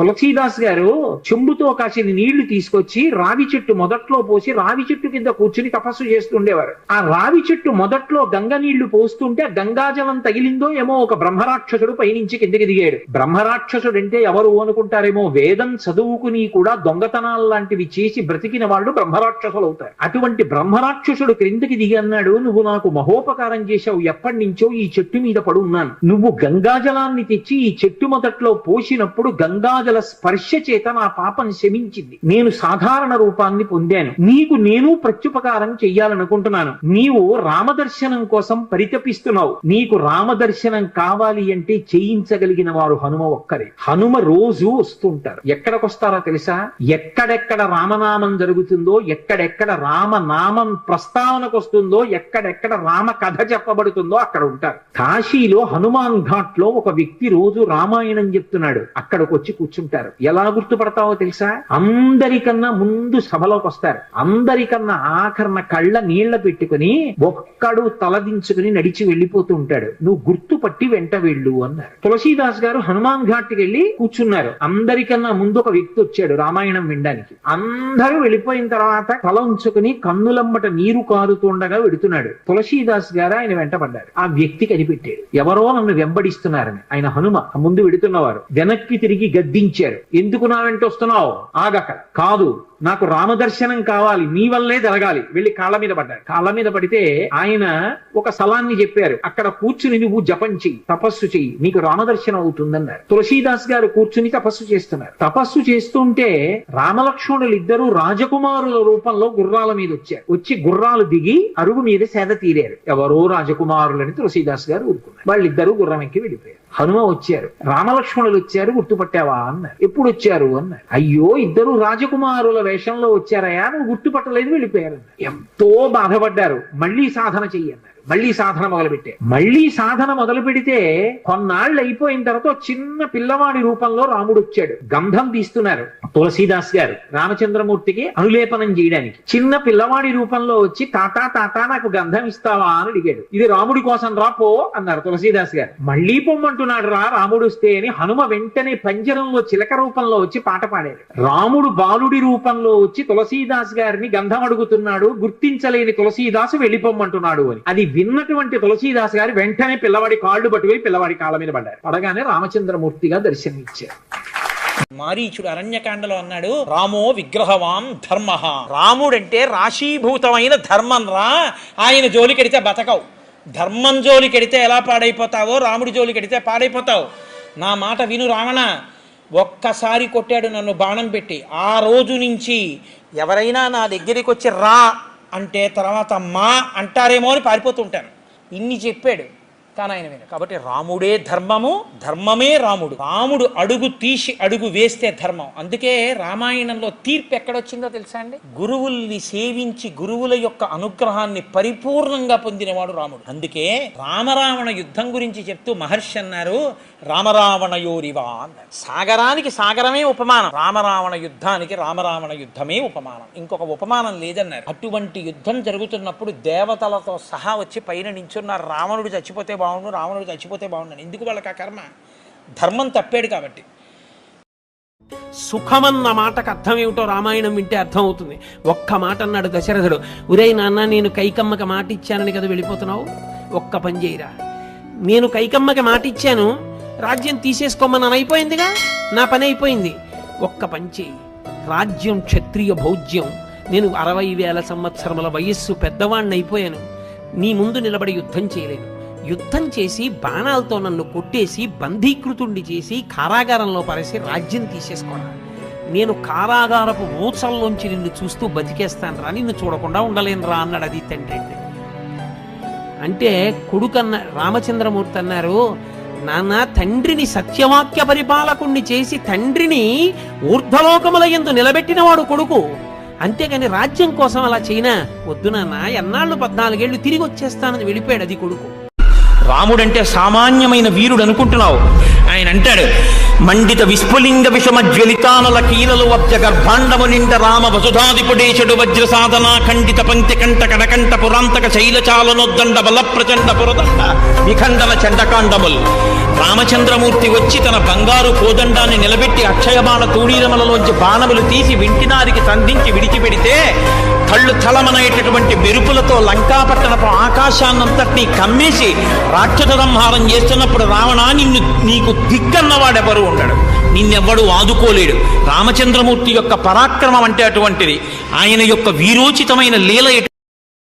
తులసీదాస్ గారు చెంబుతో కాసిన నీళ్ళు తీసుకొచ్చి రావి చెట్టు మొదట్లో పోసి రావి చెట్టు కింద కూర్చుని తపస్సు చేస్తుండేవారు. ఆ రావి చెట్టు మొదట్లో గంగ నీళ్ళు పోస్తుంటే గంగాజలం తగిలిందో ఏమో ఒక బ్రహ్మరాక్షసుడు పైనుంచి కిందకి దిగాడు. బ్రహ్మరాక్షసుడు అంటే ఎవరు అనుకుంటారేమో వేదం చదువుకుని కూడా దొంగతనాలు లాంటివి చేసి బ్రతికిన వాళ్ళు బ్రహ్మరాక్షసులు అవుతారు అటువంటి బ్రహ్మరాక్షసుడు క్రిందకి దిగి అన్నాడు నువ్వు నాకు మహోపకారం చేశావు ఎప్పటి నుంచో ఈ చెట్టు మీద పడున్నాను. నువ్వు గంగాజలాన్ని తెచ్చి ఈ చెట్టు మొదట్లో పోసినప్పుడు గంగాజల స్పర్శ చేత నా పాపం శమించింది. నేను సాధారణ రూపాన్ని పొందాను. నీకు నేను ప్రత్యుపకారం చెయ్యాలనుకుంటున్నాను. నీవు రామదర్శనం కోసం పరితపిస్తున్నావు. నీకు రామదర్శనం కావాలి అంటే చేయించగలిగిన వారు హనుమ ఒక్కరే. హనుమ రోజు వస్తుంటారు. ఎక్కడికొస్తారో తెలుసా? ఎక్కడెక్కడ రామనామం జరుగుతుందో ఎక్కడెక్కడ రామనామం ప్రస్తావనకు వస్తుందో ఎక్కడెక్కడ రామ కథ చెప్పబడుతుందో అక్కడ ఉంటారు. కాశీలో హనుమాన్ ఘాట్లో ఒక వ్యక్తి రోజు రామాయణం చెప్తున్నాడు. అక్కడికి వచ్చి కూర్చుంటారు ఎలా గుర్తుపడతావో తెలుసా? అందరికన్నా ముందు సభలోకి వస్తారు. అందరికన్నా ఆఖరణ కళ్ళ నీళ్ళ పెట్టుకుని ఒక్కడు తలదించుకుని నడిచి వెళ్ళిపోతూ ఉంటాడు. నువ్వు గుర్తుపట్టి వెంట వెళ్ళు అన్నారు. తులసీదాస్ గారు హనుమాన్ ఘాట్కి వెళ్ళి కూర్చున్నారు. అందరికన్నా ముందు ఒక వ్యక్తి వచ్చాడు రామాయణం వినడానికి. అందరూ వెళ్ళిపోయిన తర్వాత తల ఉంచుకుని కన్నులమ్మట నీరు కారుతుండగా వెడుతున్నాడు. తులసీదాస్ గారు ఆయన వెంటబడ్డారు ఆ వ్యక్తి కనిపెట్టాడు. ఎవరో నన్ను వెంబడిస్తున్నారని. ఆయన హనుమ ముందు వెడుతున్నవారు. వెనక్కి తిరిగి గద్ది గద్దించారు ఎందుకు నా వెంట వస్తున్నావు? ఆగక. కాదు. నాకు రామదర్శనం కావాలి నీ వల్లే జరగాలి. వెళ్ళి కాళ్ళ మీద పడ్డారు కాళ్ళ మీద పడితే ఆయన ఒక స్థలాన్ని చెప్పారు. అక్కడ కూర్చుని నువ్వు జపం చెయ్యి తపస్సు చెయ్యి. నీకు రామదర్శనం అవుతుందన్నారు. తులసీదాస్ గారు కూర్చుని తపస్సు చేస్తున్నారు. తపస్సు చేస్తుంటే రామలక్ష్మణులు ఇద్దరు రాజకుమారుల రూపంలో గుర్రాల మీద వచ్చారు. వచ్చి గుర్రాలు దిగి అరుగు మీద సేద తీరారు. ఎవరో రాజకుమారులని తులసీదాస్ గారు ఊరుకున్నారు. వాళ్ళిద్దరూ గుర్రం ఎక్కి వెళ్ళిపోయారు. హనుమ వచ్చారు. రామలక్ష్మణులు వచ్చారు గుర్తుపట్టావా? అన్నారు. ఎప్పుడు వచ్చారు? అన్నారు. అయ్యో ఇద్దరు రాజకుమారుల వేషంలో వచ్చారయా నువ్వు గుర్తుపట్టలేదు వెళ్ళిపోయారు. ఎంతో బాధపడ్డారు. మళ్ళీ సాధన చెయ్యన్నారు మళ్ళీ సాధన మొదలు మళ్ళీ సాధన మొదలు పెడితే కొన్నాళ్ళు అయిపోయిన తర్వాత చిన్న పిల్లవాడి రూపంలో రాముడు వచ్చాడు. గంధం తీస్తున్నారు తులసీదాస్ గారు రామచంద్రమూర్తికి అనులేపనం చేయడానికి. చిన్న పిల్లవాడి రూపంలో వచ్చి తాతా తాతా నాకు గంధం ఇస్తావా? అని అడిగాడు. ఇది రాముడి కోసం రా పో అన్నారు తులసీదాస్ గారు. మళ్ళీ పొమ్మంటున్నాడు రా రాముడు వస్తే అని హనుమ వెంటనే పంజరంలో చిలక రూపంలో వచ్చి పాట పాడారు రాముడు బాలుడి రూపంలో వచ్చి తులసీదాస్ గారిని గంధం అడుగుతున్నాడు గుర్తించలేని తులసీదాసు వెళ్ళిపోమ్మంటున్నాడు అని. అది విన్నటువంటి తులసీదాస్ గారు వెంటనే పిల్లవాడి కాళ్ళు పట్టుకుని పిల్లవాడి కాళ్ళ మీద పడ్డారు. పడగానే రామచంద్రమూర్తిగా దర్శనమిచ్చారు. మారీచుడు అరణ్యకాండలో అన్నాడు రామో విగ్రహవాం ధర్మ. రాముడంటే రాశీభూతమైన ధర్మం రా. ఆయన జోలికెడితే బతకవు. ధర్మం జోలికెడితే ఎలా పాడైపోతావో రాముడి జోలికెడితే పాడైపోతావు. నా మాట విను రావణ. ఒక్కసారి కొట్టాడు నన్ను బాణం పెట్టి. ఆ రోజు నుంచి ఎవరైనా నా దగ్గరికి వచ్చి రా అంటే తర్వాత మా అంటారేమో అని పారిపోతుంటాను ఇన్ని చెప్పాడు. కానీ కాబట్టి రాముడే ధర్మము ధర్మమే రాముడు. రాముడు అడుగు తీసి అడుగు వేస్తే ధర్మం. అందుకే రామాయణంలో తీర్పు ఎక్కడొచ్చిందో తెలుసా అండి? గురువుల్ని సేవించి గురువుల యొక్క అనుగ్రహాన్ని పరిపూర్ణంగా పొందినవాడు రాముడు. అందుకే రామరావణ యుద్ధం గురించి చెప్తూ మహర్షి అన్నారు రామరావణయోరివా అన్నారు. సాగరానికి సాగరమే ఉపమానం. రామరావణ యుద్ధానికి రామరావణ యుద్ధమే ఉపమానం. ఇంకొక ఉపమానం లేదన్నారు. అటువంటి యుద్ధం జరుగుతున్నప్పుడు దేవతలతో సహా వచ్చి పైన నించున్నారు రావణుడు చచ్చిపోతే బాగుండు రావణుడు చచ్చిపోతే బాగుండని ఎందుకు వాళ్ళకి ఆ కర్మ ధర్మం తప్పాడు కాబట్టి. సుఖమన్న మాటకు అర్థం ఏమిటో రామాయణం వింటే అర్థం అవుతుంది ఒక్క మాట అన్నాడు దశరథుడు ఉరే నాన్న నేను కైకమ్మకి మాట ఇచ్చానని కదా వెళ్ళిపోతున్నావు? ఒక్క పని చేయరా. నేను కైకమ్మకి మాట ఇచ్చాను రాజ్యం తీసేసుకోమని అయిపోయిందిగా? నా పని అయిపోయింది. ఒక్క పని చేయి. రాజ్యం క్షత్రియ భౌజ్యం. నేను అరవై వేల సంవత్సరముల వయస్సు పెద్దవాణ్ణి అయిపోయాను నీ ముందు నిలబడి యుద్ధం చేయలేను. యుద్ధం చేసి బాణాలతో నన్ను కొట్టేసి బంధీకృతుణ్ణి చేసి కారాగారంలో పరేసి రాజ్యం తీసేసుకోరా. నేను కారాగారపు ఊచల్లోంచి నిన్ను చూస్తూ బతికేస్తాను రా నిన్ను చూడకుండా ఉండలేను రా అన్నాడు అది తండ్రి. అంటే అంటే కొడుకన్న రామచంద్రమూర్తి అన్నారు నాన్న తండ్రిని సత్యవాక్య పరిపాలకుణ్ణి చేసి తండ్రిని ఊర్ధ్వలోకముల ఎందు నిలబెట్టినవాడు కొడుకు. అంతేగాని రాజ్యం కోసం అలా చైనా వద్దు నాన్న ఎన్నాళ్ళు పద్నాలుగేళ్ళు తిరిగి వచ్చేస్తానని వెళ్ళిపోయాడు అది కొడుకు. రాముడంటే సామాన్యమైన వీరుడు అనుకుంటున్నావు ఆయన అంటాడు మండిత విస్ఫులింగ విషమ జ్వలితానల కీలలు వబ్జ గర్భాండము నిండ రామ వసుధాదిపుడేశుడు వజ్ర సాధన ఖండిత పంక్తి కంట పురాంతక శైలచాలనొద్దండ బల ప్రచండ పురదండ విఖండన చండకాండములు. రామచంద్రమూర్తి వచ్చి తన బంగారు కోదండాన్ని నిలబెట్టి అక్షయబాణ తూడీరమలలోంచి బాణములు తీసి వింటినారికి సంధించి విడిచిపెడితే కళ్ళు తలమనేటటువంటి మెరుపులతో లంకాపట్టణపు ఆకాశాన్నంతటినీ కమ్మేసి రాక్షస సంహారం చేస్తున్నప్పుడు రావణ నిన్ను నీకు దిక్కన్నవాడెవరు ఉండడు. నిన్నెవ్వడు ఆదుకోలేడు. రామచంద్రమూర్తి యొక్క పరాక్రమం అంటే అటువంటిది. ఆయన యొక్క వీరోచితమైన లీల